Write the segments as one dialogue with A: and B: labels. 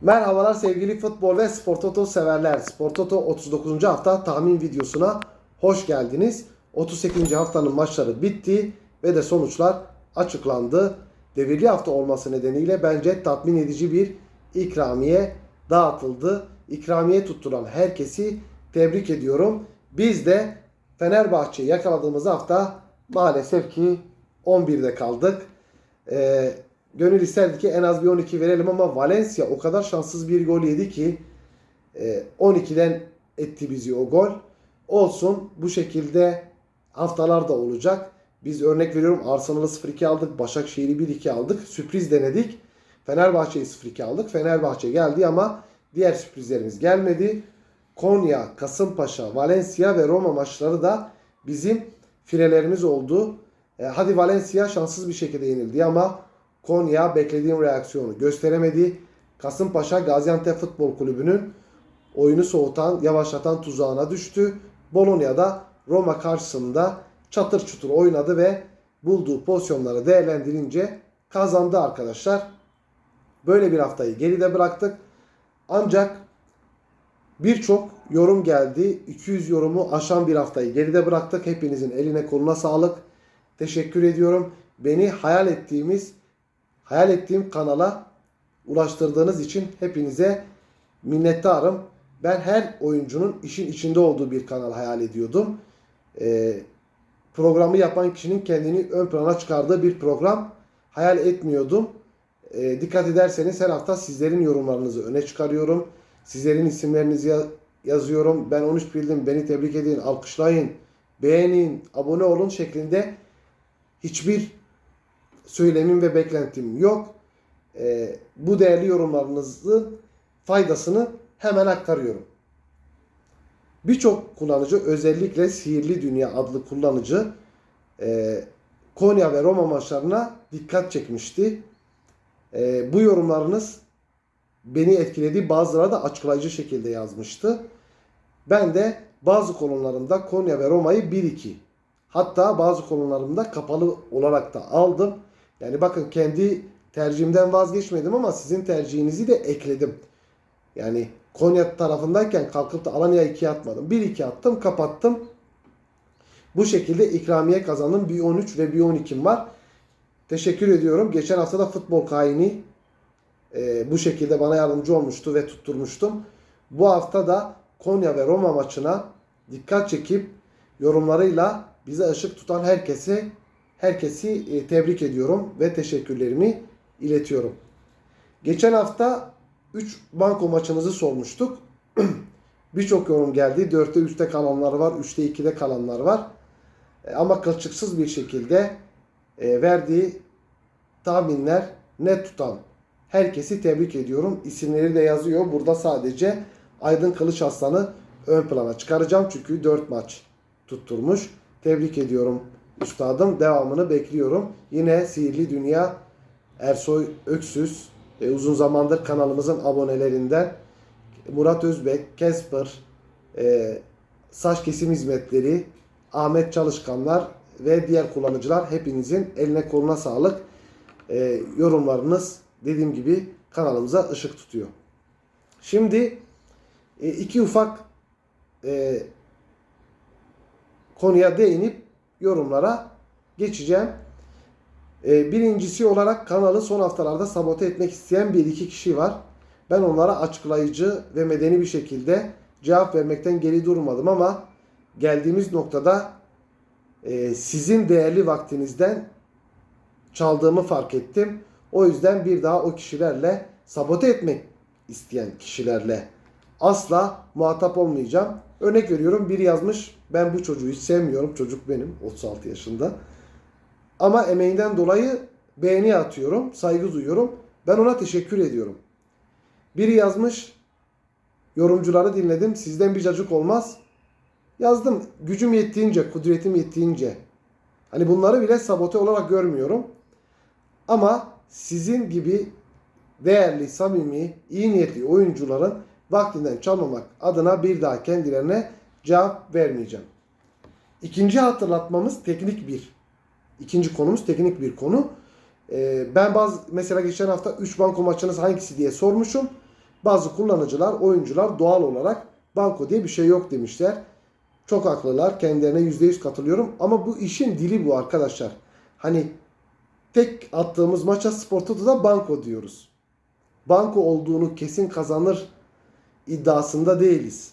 A: Merhabalar sevgili futbol ve spor toto severler. Spor toto 39. hafta tahmin videosuna hoş geldiniz. 38. haftanın maçları bitti ve de sonuçlar açıklandı. Devirli hafta olması nedeniyle bence tatmin edici bir ikramiye dağıtıldı. İkramiye tutturan herkesi tebrik ediyorum. Biz de Fenerbahçe'yi yakaladığımız hafta maalesef ki 11'de kaldık. Ee, gönül isterdi ki en az bir 12 verelim ama Valencia o kadar şanssız bir gol yedi ki e, 12'den etti bizi o gol. Olsun bu şekilde haftalar da olacak. Biz örnek veriyorum Arsenal'ı 0-2 aldık. Başakşehir'i 1-2 aldık. Sürpriz denedik. Fenerbahçe'yi 0-2 aldık. Fenerbahçe geldi ama diğer sürprizlerimiz gelmedi. Konya, Kasımpaşa, Valencia ve Roma maçları da bizim firelerimiz oldu. E, hadi Valencia şanssız bir şekilde yenildi ama Konya beklediğim reaksiyonu gösteremedi. Kasımpaşa Gaziantep Futbol Kulübü'nün oyunu soğutan, yavaşlatan tuzağına düştü. Bologna'da Roma karşısında çatır çutur oynadı ve bulduğu pozisyonları değerlendirince kazandı arkadaşlar. Böyle bir haftayı geride bıraktık. Ancak birçok yorum geldi. 200 yorumu aşan bir haftayı geride bıraktık. Hepinizin eline koluna sağlık. Teşekkür ediyorum. Beni hayal ettiğimiz hayal ettiğim kanala ulaştırdığınız için hepinize minnettarım. Ben her oyuncunun işin içinde olduğu bir kanal hayal ediyordum. Ee, programı yapan kişinin kendini ön plana çıkardığı bir program hayal etmiyordum. Ee, dikkat ederseniz her hafta sizlerin yorumlarınızı öne çıkarıyorum. Sizlerin isimlerinizi ya- yazıyorum. Ben 13 bildim, beni tebrik edin, alkışlayın, beğenin, abone olun şeklinde hiçbir söylemim ve beklentim yok. Ee, bu değerli yorumlarınızın faydasını hemen aktarıyorum. Birçok kullanıcı özellikle Sihirli Dünya adlı kullanıcı e, Konya ve Roma maçlarına dikkat çekmişti. E, bu yorumlarınız beni etkiledi. Bazıları da açıklayıcı şekilde yazmıştı. Ben de bazı konularımda Konya ve Roma'yı 1-2 hatta bazı konularımda kapalı olarak da aldım. Yani bakın kendi tercihimden vazgeçmedim ama sizin tercihinizi de ekledim. Yani Konya tarafındayken kalkıp da Alanya'ya 2 atmadım. 1-2 attım kapattım. Bu şekilde ikramiye kazandım. Bir 13 ve bir 12'm var. Teşekkür ediyorum. Geçen hafta da futbol kaini e, bu şekilde bana yardımcı olmuştu ve tutturmuştum. Bu hafta da Konya ve Roma maçına dikkat çekip yorumlarıyla bize ışık tutan herkese herkesi e, tebrik ediyorum ve teşekkürlerimi iletiyorum. Geçen hafta 3 banko maçımızı sormuştuk. Birçok yorum geldi. 4'te 3'te kalanlar var. 3'te 2'de kalanlar var. E, Ama kılçıksız bir şekilde e, verdiği tahminler net tutan herkesi tebrik ediyorum. İsimleri de yazıyor. Burada sadece Aydın Kılıç Aslan'ı ön plana çıkaracağım. Çünkü 4 maç tutturmuş. Tebrik ediyorum üstadım. Devamını bekliyorum. Yine Sihirli Dünya Ersoy Öksüz e, uzun zamandır kanalımızın abonelerinden Murat Özbek, Kesper, e, Saç Kesim Hizmetleri, Ahmet Çalışkanlar ve diğer kullanıcılar hepinizin eline koluna sağlık. E, yorumlarınız dediğim gibi kanalımıza ışık tutuyor. Şimdi e, iki ufak e, konuya değinip yorumlara geçeceğim. E, birincisi olarak kanalı son haftalarda sabote etmek isteyen bir iki kişi var. Ben onlara açıklayıcı ve medeni bir şekilde cevap vermekten geri durmadım ama geldiğimiz noktada e, sizin değerli vaktinizden çaldığımı fark ettim. O yüzden bir daha o kişilerle sabote etmek isteyen kişilerle asla muhatap olmayacağım. Örnek veriyorum biri yazmış ben bu çocuğu hiç sevmiyorum. Çocuk benim 36 yaşında. Ama emeğinden dolayı beğeni atıyorum, saygı duyuyorum. Ben ona teşekkür ediyorum. Biri yazmış, yorumcuları dinledim, sizden bir cacık olmaz. Yazdım, gücüm yettiğince, kudretim yettiğince. Hani bunları bile sabote olarak görmüyorum. Ama sizin gibi değerli, samimi, iyi niyetli oyuncuların vaktinden çalmamak adına bir daha kendilerine cevap vermeyeceğim. İkinci hatırlatmamız teknik bir. İkinci konumuz teknik bir konu. Ee, ben bazı mesela geçen hafta 3 banko maçınız hangisi diye sormuşum. Bazı kullanıcılar, oyuncular doğal olarak banko diye bir şey yok demişler. Çok haklılar. Kendilerine %100 katılıyorum. Ama bu işin dili bu arkadaşlar. Hani tek attığımız maça Spor Toto'da banko diyoruz. Banko olduğunu kesin kazanır iddiasında değiliz.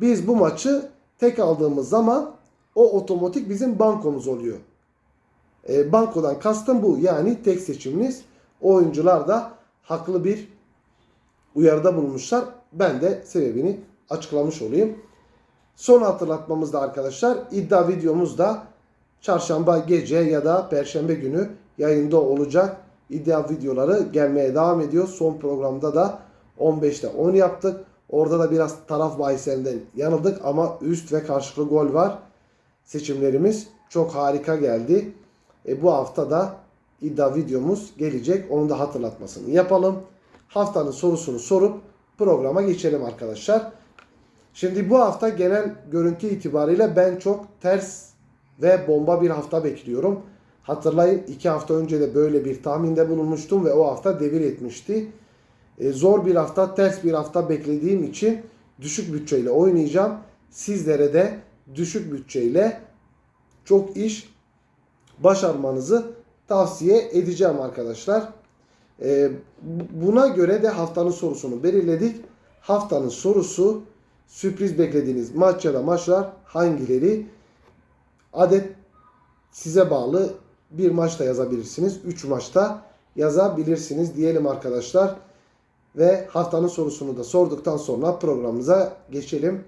A: Biz bu maçı tek aldığımız zaman o otomatik bizim bankomuz oluyor. E, bankodan kastım bu. Yani tek seçiminiz. Oyuncular da haklı bir uyarıda bulunmuşlar. Ben de sebebini açıklamış olayım. Son hatırlatmamızda arkadaşlar iddia videomuz da çarşamba gece ya da perşembe günü yayında olacak. İddia videoları gelmeye devam ediyor. Son programda da 15'te 10 yaptık. Orada da biraz taraf bahislerinden yanıldık ama üst ve karşılıklı gol var. Seçimlerimiz çok harika geldi. E, bu hafta da iddia videomuz gelecek. Onun da hatırlatmasını yapalım. Haftanın sorusunu sorup programa geçelim arkadaşlar. Şimdi bu hafta genel görüntü itibariyle ben çok ters ve bomba bir hafta bekliyorum. Hatırlayın iki hafta önce de böyle bir tahminde bulunmuştum ve o hafta devir etmişti. E, zor bir hafta, ters bir hafta beklediğim için düşük bütçeyle oynayacağım. Sizlere de düşük bütçeyle çok iş başarmanızı tavsiye edeceğim arkadaşlar. E, buna göre de haftanın sorusunu belirledik. Haftanın sorusu sürpriz beklediğiniz maç ya da maçlar hangileri? Adet size bağlı bir maçta yazabilirsiniz. 3 maçta yazabilirsiniz diyelim arkadaşlar. Ve haftanın sorusunu da sorduktan sonra programımıza geçelim.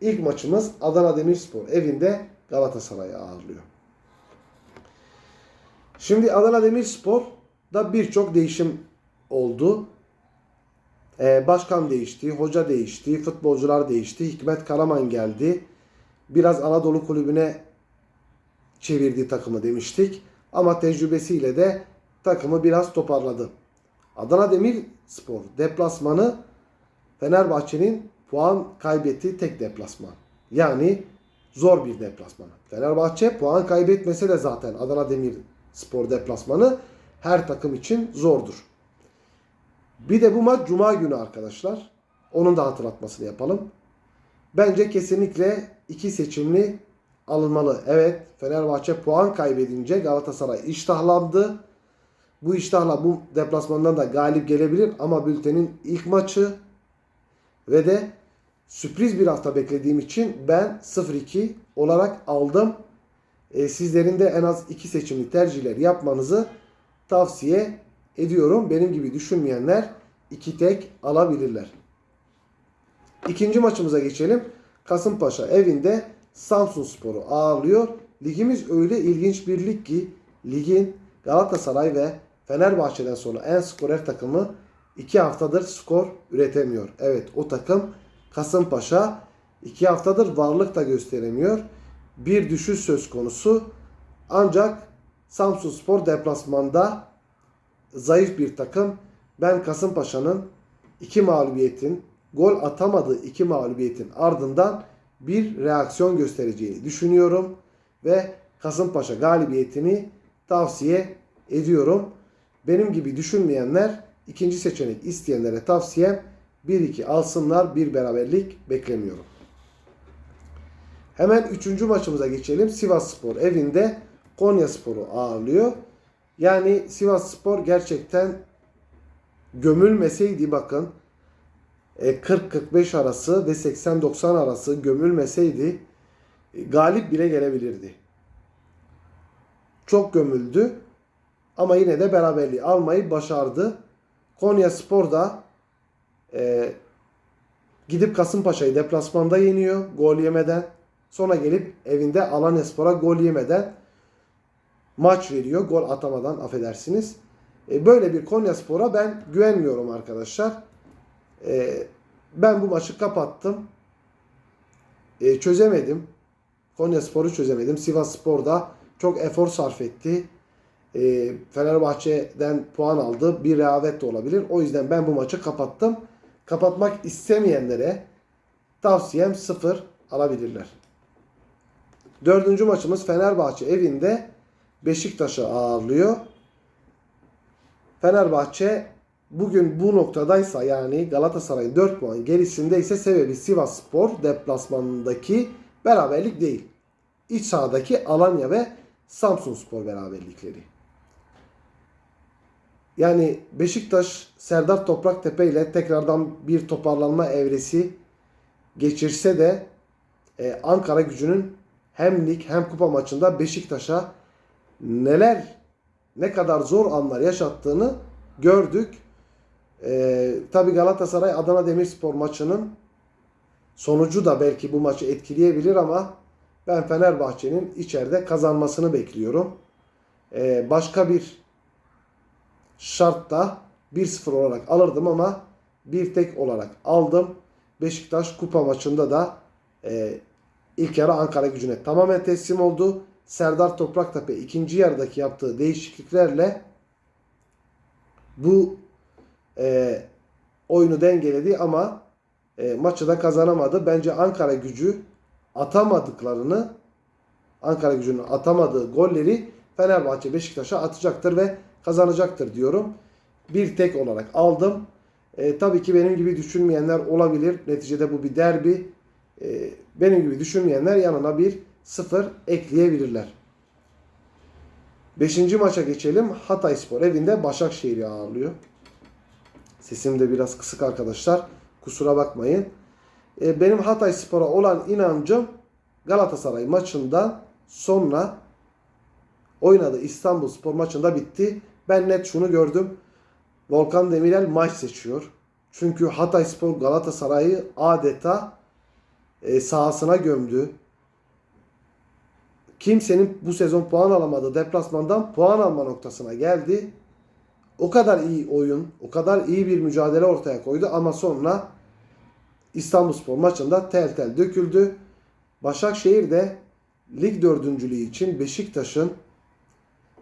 A: İlk maçımız Adana Demirspor evinde Galatasaray'ı ağırlıyor. Şimdi Adana Demirspor'da birçok değişim oldu. Ee, başkan değişti, hoca değişti, futbolcular değişti. Hikmet Karaman geldi. Biraz Anadolu kulübüne çevirdi takımı demiştik. Ama tecrübesiyle de takımı biraz toparladı. Adana Demirspor deplasmanı Fenerbahçe'nin puan kaybettiği tek deplasman. Yani zor bir deplasman. Fenerbahçe puan kaybetmese de zaten Adana Demirspor deplasmanı her takım için zordur. Bir de bu maç Cuma günü arkadaşlar. Onun da hatırlatmasını yapalım. Bence kesinlikle iki seçimli alınmalı. Evet Fenerbahçe puan kaybedince Galatasaray iştahlandı. Bu iştahla bu deplasmandan da galip gelebilir ama bültenin ilk maçı ve de sürpriz bir hafta beklediğim için ben 0-2 olarak aldım. E, sizlerin de en az iki seçimli tercihler yapmanızı tavsiye ediyorum. Benim gibi düşünmeyenler iki tek alabilirler. İkinci maçımıza geçelim. Kasımpaşa evinde Samsun Spor'u ağırlıyor. Ligimiz öyle ilginç bir lig ki ligin Galatasaray ve Fenerbahçe'den sonra en skorer takımı 2 haftadır skor üretemiyor. Evet o takım Kasımpaşa 2 haftadır varlık da gösteremiyor. Bir düşüş söz konusu. Ancak Samsun Spor deplasmanda zayıf bir takım. Ben Kasımpaşa'nın iki mağlubiyetin, gol atamadığı iki mağlubiyetin ardından bir reaksiyon göstereceğini düşünüyorum ve Kasımpaşa galibiyetini tavsiye ediyorum. Benim gibi düşünmeyenler ikinci seçenek isteyenlere tavsiyem 1-2 alsınlar bir beraberlik beklemiyorum. Hemen üçüncü maçımıza geçelim. Sivas Spor evinde Konya Spor'u ağırlıyor. Yani Sivas Spor gerçekten gömülmeseydi bakın 40-45 arası ve 80-90 arası gömülmeseydi e, galip bile gelebilirdi. Çok gömüldü ama yine de beraberliği almayı başardı. Konya Spor da e, gidip Kasımpaşa'yı deplasmanda yeniyor gol yemeden. Sonra gelip evinde Alanyaspor'a gol yemeden maç veriyor. Gol atamadan affedersiniz. E, böyle bir Konya Spor'a ben güvenmiyorum arkadaşlar. E, ben bu maçı kapattım. E, çözemedim. Konya Spor'u çözemedim. Sivas Spor da çok efor sarf etti. E, Fenerbahçe'den puan aldı. Bir rehavet de olabilir. O yüzden ben bu maçı kapattım. Kapatmak istemeyenlere tavsiyem sıfır alabilirler. Dördüncü maçımız Fenerbahçe evinde Beşiktaş'ı ağırlıyor. Fenerbahçe bugün bu noktadaysa yani Galatasaray'ın 4 puan gerisindeyse sebebi Sivas Spor deplasmanındaki beraberlik değil. İç sahadaki Alanya ve Samsun Spor beraberlikleri. Yani Beşiktaş Serdar Topraktepe ile tekrardan bir toparlanma evresi geçirse de e, Ankara gücünün hem lig hem kupa maçında Beşiktaş'a neler ne kadar zor anlar yaşattığını gördük. E, Tabi Galatasaray Adana Demirspor maçının sonucu da belki bu maçı etkileyebilir ama ben Fenerbahçe'nin içeride kazanmasını bekliyorum. E, başka bir şartta 1-0 olarak alırdım ama bir tek olarak aldım. Beşiktaş kupa maçında da e, ilk yarı Ankara gücüne tamamen teslim oldu. Serdar Topraktepe ikinci yarıdaki yaptığı değişikliklerle bu e, oyunu dengeledi ama e, maçı da kazanamadı. Bence Ankara gücü atamadıklarını Ankara gücünün atamadığı golleri Fenerbahçe Beşiktaş'a atacaktır ve kazanacaktır diyorum. Bir tek olarak aldım. E, tabii ki benim gibi düşünmeyenler olabilir. Neticede bu bir derbi. E, benim gibi düşünmeyenler yanına bir sıfır ekleyebilirler. Beşinci maça geçelim. Hatay Spor evinde Başakşehir'i ağırlıyor. Sesim de biraz kısık arkadaşlar. Kusura bakmayın. E, benim Hatay Spor'a olan inancım Galatasaray maçından sonra oynadı İstanbul Spor maçında bitti. Ben net şunu gördüm. Volkan Demirel maç seçiyor. Çünkü Hatay Spor Galatasaray'ı adeta e, sahasına gömdü. Kimsenin bu sezon puan alamadığı deplasmandan puan alma noktasına geldi. O kadar iyi oyun, o kadar iyi bir mücadele ortaya koydu ama sonra İstanbulspor maçında tel tel döküldü. Başakşehir de lig dördüncülüğü için Beşiktaş'ın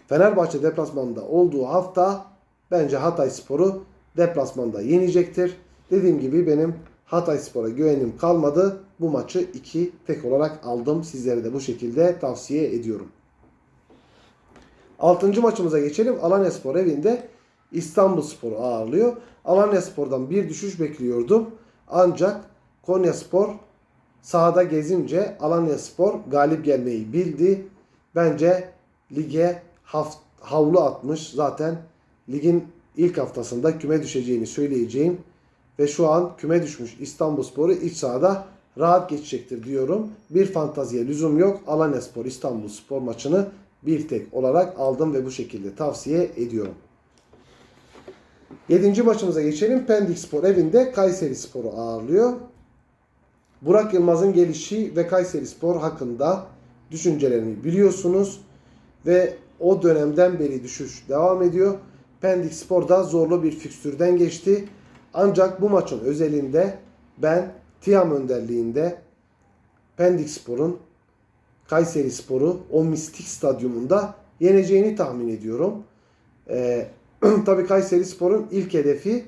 A: Fenerbahçe deplasmanında olduğu hafta bence Hatay Spor'u deplasmanda yenecektir. Dediğim gibi benim Hatay Spor'a güvenim kalmadı. Bu maçı 2 tek olarak aldım. Sizlere de bu şekilde tavsiye ediyorum. 6. maçımıza geçelim. Alanya Spor evinde İstanbul Spor'u ağırlıyor. Alanya Spor'dan bir düşüş bekliyordum. Ancak Konya Spor sahada gezince Alanya Spor galip gelmeyi bildi. Bence lige haft, havlu atmış. Zaten ligin ilk haftasında küme düşeceğini söyleyeceğim. Ve şu an küme düşmüş İstanbulspor'u iç sahada rahat geçecektir diyorum. Bir fantaziye lüzum yok. Alanyaspor İstanbulspor maçını bir tek olarak aldım ve bu şekilde tavsiye ediyorum. Yedinci maçımıza geçelim. Pendik Spor evinde Kayseri Spor'u ağırlıyor. Burak Yılmaz'ın gelişi ve Kayseri Spor hakkında düşüncelerimi biliyorsunuz. Ve o dönemden beri düşüş devam ediyor. Pendik Spor da zorlu bir fikstürden geçti. Ancak bu maçın özelinde ben Tiam önderliğinde Pendik Spor'un Kayseri Spor'u o mistik stadyumunda yeneceğini tahmin ediyorum. Ee, Tabii Kayseri Spor'un ilk hedefi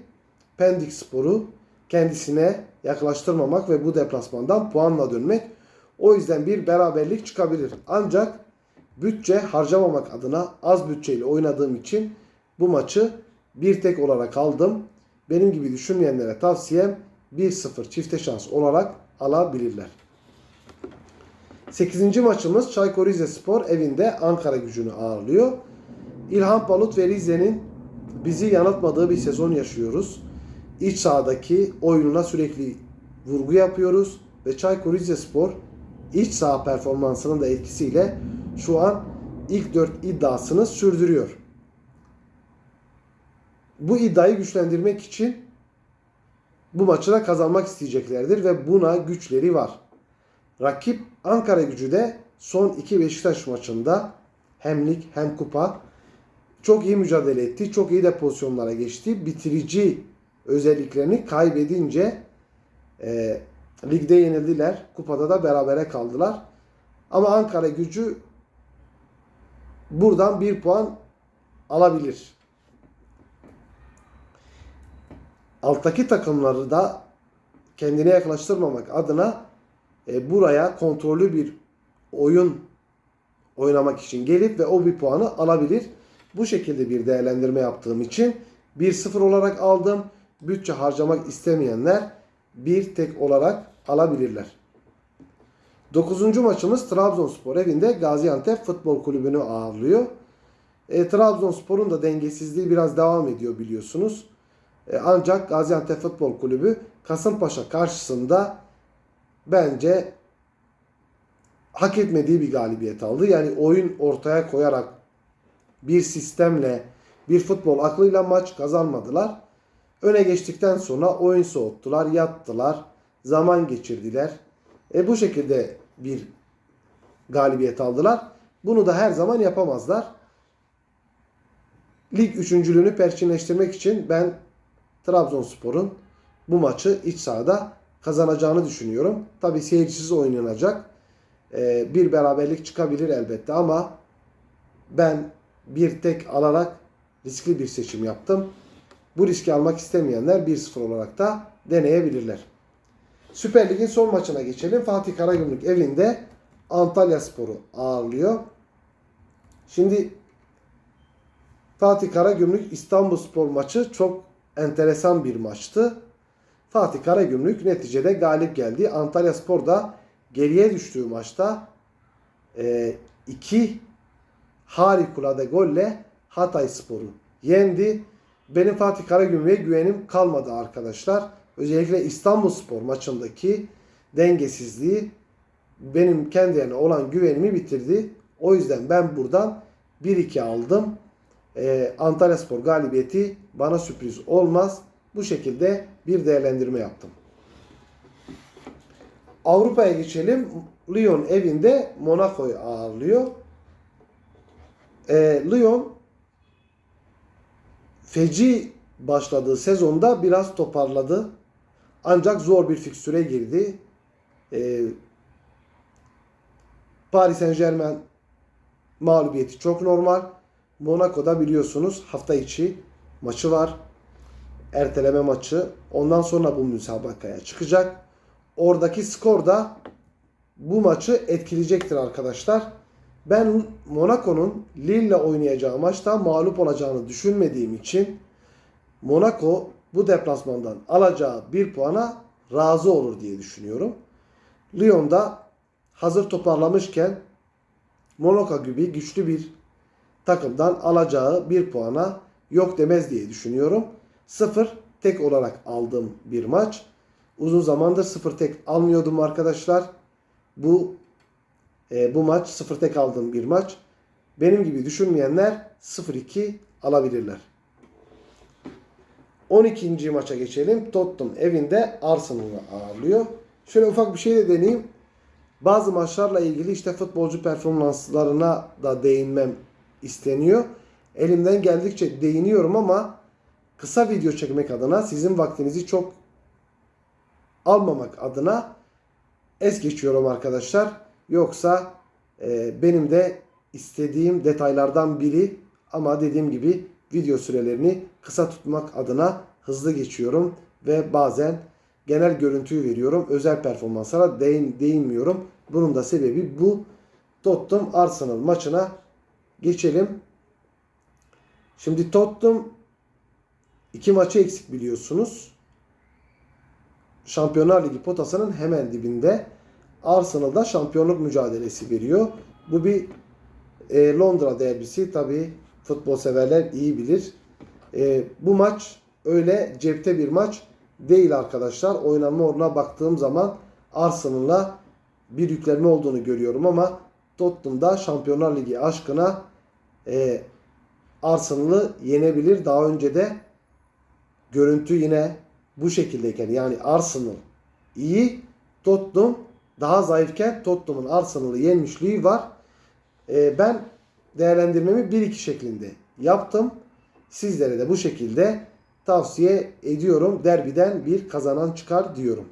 A: Pendik Spor'u kendisine yaklaştırmamak ve bu deplasmandan puanla dönmek. O yüzden bir beraberlik çıkabilir. Ancak bütçe harcamamak adına az bütçeyle oynadığım için bu maçı bir tek olarak aldım. Benim gibi düşünmeyenlere tavsiyem 1-0 çifte şans olarak alabilirler. 8. maçımız Çaykur Rizespor evinde Ankara gücünü ağırlıyor. İlhan Palut ve Rize'nin bizi yanıltmadığı bir sezon yaşıyoruz. İç sahadaki oyununa sürekli vurgu yapıyoruz ve Çaykur Rizespor iç saha performansının da etkisiyle şu an ilk 4 iddiasını sürdürüyor. Bu iddiayı güçlendirmek için bu maçı da kazanmak isteyeceklerdir ve buna güçleri var. Rakip Ankara gücü de son iki Beşiktaş maçında hem lig hem kupa çok iyi mücadele etti. Çok iyi de pozisyonlara geçti. Bitirici özelliklerini kaybedince e, ligde yenildiler. Kupada da berabere kaldılar. Ama Ankara gücü buradan bir puan alabilir. Alttaki takımları da kendine yaklaştırmamak adına e, buraya kontrollü bir oyun oynamak için gelip ve o bir puanı alabilir. Bu şekilde bir değerlendirme yaptığım için 1-0 olarak aldım. Bütçe harcamak istemeyenler bir tek olarak alabilirler. 9. maçımız Trabzonspor evinde Gaziantep Futbol Kulübü'nü ağırlıyor. E, Trabzonspor'un da dengesizliği biraz devam ediyor biliyorsunuz. E, ancak Gaziantep Futbol Kulübü Kasımpaşa karşısında bence hak etmediği bir galibiyet aldı. Yani oyun ortaya koyarak bir sistemle bir futbol aklıyla maç kazanmadılar. Öne geçtikten sonra oyun soğuttular, yattılar, zaman geçirdiler. E bu şekilde bir galibiyet aldılar. Bunu da her zaman yapamazlar. Lig üçüncülüğünü perçinleştirmek için ben Trabzonspor'un bu maçı iç sahada kazanacağını düşünüyorum. Tabi seyircisiz oynanacak. Ee, bir beraberlik çıkabilir elbette ama ben bir tek alarak riskli bir seçim yaptım. Bu riski almak istemeyenler 1-0 olarak da deneyebilirler. Süper Lig'in son maçına geçelim. Fatih Karagümrük evinde Antalya Sporu ağırlıyor. Şimdi Fatih Karagümrük İstanbul Spor maçı çok enteresan bir maçtı. Fatih Karagümrük neticede galip geldi. Antalya Spor da geriye düştüğü maçta e, iki harikulade golle Hatay Spor'u yendi. Benim Fatih Karagümrük'e güvenim kalmadı arkadaşlar. Özellikle İstanbul Spor maçındaki dengesizliği benim kendilerine olan güvenimi bitirdi. O yüzden ben buradan 1-2 aldım. Ee, Antalya Spor galibiyeti bana sürpriz olmaz. Bu şekilde bir değerlendirme yaptım. Avrupa'ya geçelim. Lyon evinde Monaco'yu ağırlıyor. Ee, Lyon feci başladığı sezonda biraz toparladı. Ancak zor bir fikstüre girdi. Ee, Paris Saint Germain mağlubiyeti çok normal. Monaco'da biliyorsunuz hafta içi maçı var. Erteleme maçı. Ondan sonra bu müsabakaya çıkacak. Oradaki skor da bu maçı etkileyecektir arkadaşlar. Ben Monaco'nun Lille ile oynayacağı maçta mağlup olacağını düşünmediğim için Monaco bu deplasmandan alacağı bir puana razı olur diye düşünüyorum. Lyon da hazır toparlamışken Monaco gibi güçlü bir takımdan alacağı bir puana yok demez diye düşünüyorum. Sıfır tek olarak aldığım bir maç. Uzun zamandır sıfır tek almıyordum arkadaşlar. Bu e, bu maç sıfır tek aldığım bir maç. Benim gibi düşünmeyenler 0-2 alabilirler. 12. maça geçelim. Tottenham evinde Arsenal'ı ağırlıyor. Şöyle ufak bir şey de deneyeyim. Bazı maçlarla ilgili işte futbolcu performanslarına da değinmem isteniyor. Elimden geldikçe değiniyorum ama kısa video çekmek adına sizin vaktinizi çok almamak adına es geçiyorum arkadaşlar. Yoksa e, benim de istediğim detaylardan biri ama dediğim gibi video sürelerini kısa tutmak adına hızlı geçiyorum ve bazen genel görüntüyü veriyorum. Özel performanslara değin, değinmiyorum. Bunun da sebebi bu. Tottenham Arsenal maçına geçelim. Şimdi Tottenham iki maçı eksik biliyorsunuz. Şampiyonlar Ligi potasının hemen dibinde. Arsenal'da şampiyonluk mücadelesi veriyor. Bu bir e, Londra derbisi. Tabi futbol severler iyi bilir. E, bu maç öyle cepte bir maç değil arkadaşlar. Oynanma oranına baktığım zaman Arsenal'la bir yüklenme olduğunu görüyorum ama Tottenham'da Şampiyonlar Ligi aşkına e, Arsenal'ı yenebilir. Daha önce de görüntü yine bu şekildeyken yani Arsenal iyi Tottenham daha zayıfken Tottenham'ın Arsenal'ı yenmişliği var. E, ben değerlendirmemi 1-2 şeklinde yaptım. Sizlere de bu şekilde tavsiye ediyorum. Derbiden bir kazanan çıkar diyorum.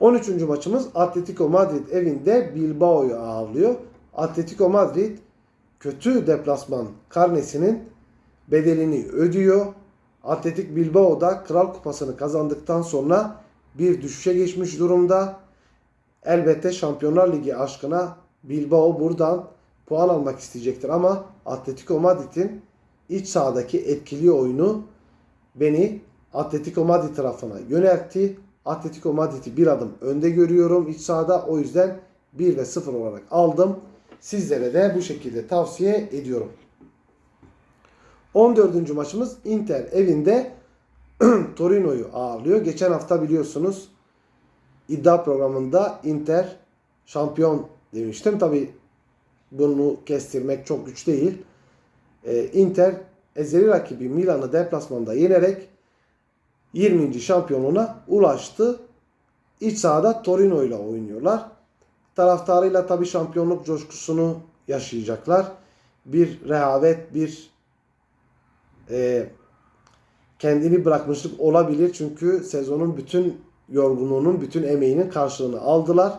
A: 13. maçımız Atletico Madrid evinde Bilbao'yu ağırlıyor. Atletico Madrid kötü deplasman karnesinin bedelini ödüyor. Atletik Bilbao da Kral Kupası'nı kazandıktan sonra bir düşüşe geçmiş durumda. Elbette Şampiyonlar Ligi aşkına Bilbao buradan puan almak isteyecektir ama Atletico Madrid'in iç sahadaki etkili oyunu beni Atletico Madrid tarafına yöneltti. Atletico Madrid'i bir adım önde görüyorum iç sahada. O yüzden 1 ve 0 olarak aldım. Sizlere de bu şekilde tavsiye ediyorum. 14. maçımız Inter evinde Torino'yu ağırlıyor. Geçen hafta biliyorsunuz iddia programında Inter şampiyon demiştim. Tabi bunu kestirmek çok güç değil. Ee, Inter ezeli rakibi Milan'ı deplasmanda yenerek 20. şampiyonluğuna ulaştı. İç sahada Torino ile oynuyorlar. Taraftarıyla tabi şampiyonluk coşkusunu yaşayacaklar. Bir rehavet, bir e, kendini bırakmışlık olabilir. Çünkü sezonun bütün yorgunluğunun, bütün emeğinin karşılığını aldılar.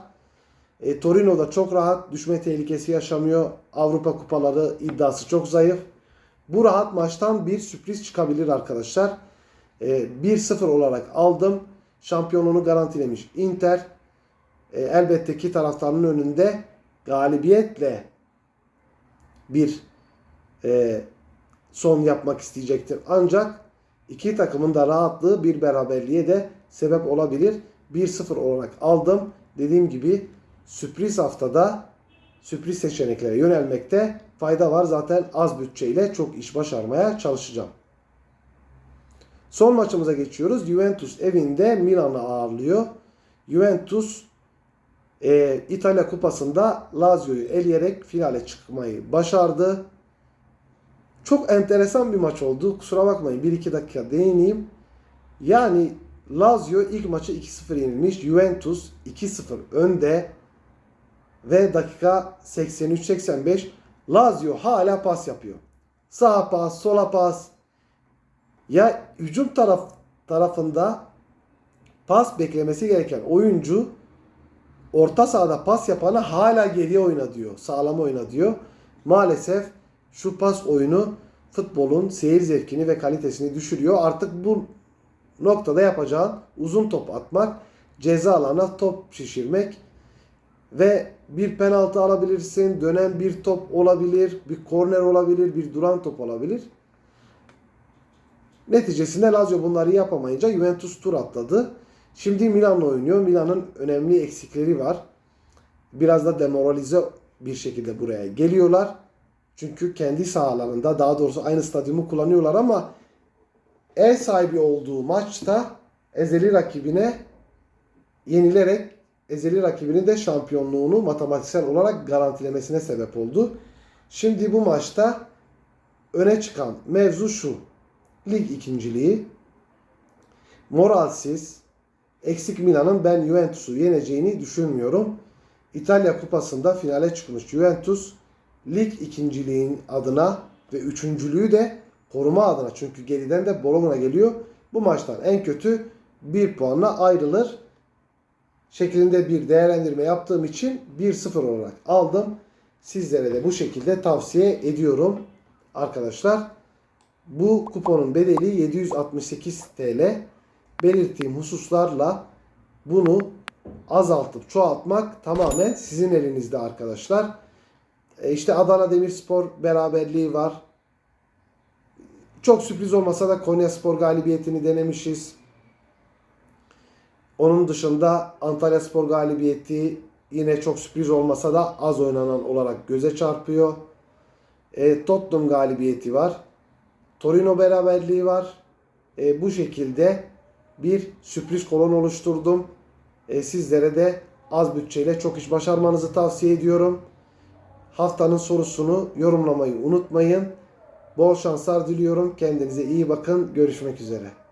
A: E, Torino da çok rahat düşme tehlikesi yaşamıyor. Avrupa kupaları iddiası çok zayıf. Bu rahat maçtan bir sürpriz çıkabilir arkadaşlar. E, 1-0 olarak aldım. Şampiyonluğunu garantilemiş Inter. E, elbette ki taraftarının önünde galibiyetle bir e, son yapmak isteyecektir. Ancak iki takımın da rahatlığı bir beraberliğe de sebep olabilir. 1-0 olarak aldım. Dediğim gibi sürpriz haftada sürpriz seçeneklere yönelmekte fayda var. Zaten az bütçeyle çok iş başarmaya çalışacağım. Son maçımıza geçiyoruz. Juventus evinde Milan'ı ağırlıyor. Juventus e, İtalya Kupası'nda Lazio'yu eleyerek finale çıkmayı başardı. Çok enteresan bir maç oldu. Kusura bakmayın 1-2 dakika değineyim. Yani Lazio ilk maçı 2-0 yenilmiş. Juventus 2-0 önde. Ve dakika 83-85 Lazio hala pas yapıyor. Sağa pas, sola pas. Ya hücum taraf tarafında pas beklemesi gereken oyuncu orta sahada pas yapana hala geriye oyna diyor. Sağlam oyna diyor. Maalesef şu pas oyunu futbolun seyir zevkini ve kalitesini düşürüyor. Artık bu noktada yapacağın uzun top atmak, ceza alana top şişirmek ve bir penaltı alabilirsin, dönen bir top olabilir, bir korner olabilir, bir duran top olabilir. Neticesinde Lazio bunları yapamayınca Juventus tur atladı. Şimdi Milan'la oynuyor. Milan'ın önemli eksikleri var. Biraz da demoralize bir şekilde buraya geliyorlar. Çünkü kendi sahalarında daha doğrusu aynı stadyumu kullanıyorlar ama ev sahibi olduğu maçta ezeli rakibine yenilerek ezeli rakibinin de şampiyonluğunu matematiksel olarak garantilemesine sebep oldu. Şimdi bu maçta öne çıkan mevzu şu. Lig ikinciliği moralsiz, eksik Milan'ın ben Juventus'u yeneceğini düşünmüyorum. İtalya Kupası'nda finale çıkmış Juventus lig ikinciliğin adına ve üçüncülüğü de koruma adına çünkü geriden de Bologna geliyor. Bu maçtan en kötü bir puanla ayrılır şeklinde bir değerlendirme yaptığım için 1-0 olarak aldım. Sizlere de bu şekilde tavsiye ediyorum arkadaşlar. Bu kuponun bedeli 768 TL. Belirttiğim hususlarla bunu azaltıp çoğaltmak tamamen sizin elinizde arkadaşlar. E işte Adana Demirspor beraberliği var. Çok sürpriz olmasa da Konya Spor galibiyetini denemişiz. Onun dışında Antalya Spor galibiyeti yine çok sürpriz olmasa da az oynanan olarak göze çarpıyor. E, Tottenham galibiyeti var. Torino beraberliği var. E, bu şekilde bir sürpriz kolon oluşturdum. E, sizlere de az bütçeyle çok iş başarmanızı tavsiye ediyorum. Haftanın sorusunu yorumlamayı unutmayın. Bol şanslar diliyorum. Kendinize iyi bakın. Görüşmek üzere.